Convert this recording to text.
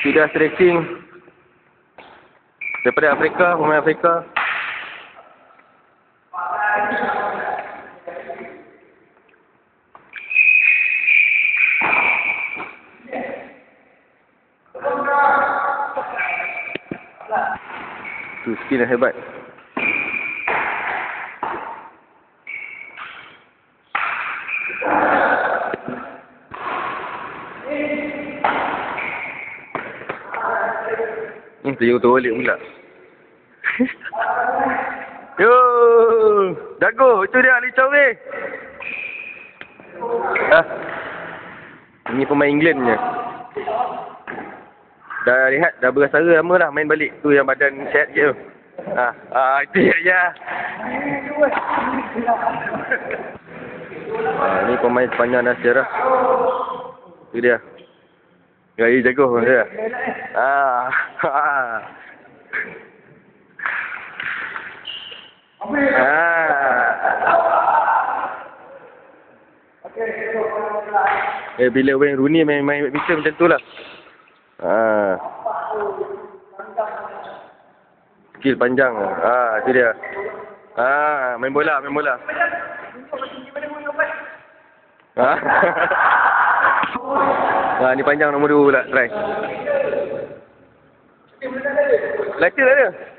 Sudah stretching daripada Afrika, pemain Afrika. Tu skill yang hebat. Hmm, dia tu balik pula. Yo, jago, itu dia Ali Chowe. Ah. Ini pemain England punya. Dah lihat, dah berasara lama lah main balik. Tu yang badan sihat sikit tu. Ah, ah itu ya. ya. Ah, ni pemain sepanjang dan sejarah. Itu dia. Gaya jago dia. Ah. ah. Eh bila Wayne Rooney main main badminton macam tu lah. Ha. Skill panjang. Ha, tu dia. Ha, main bola, main bola. Ha. ha, ni panjang nombor 2 pula, try. Lecture ada.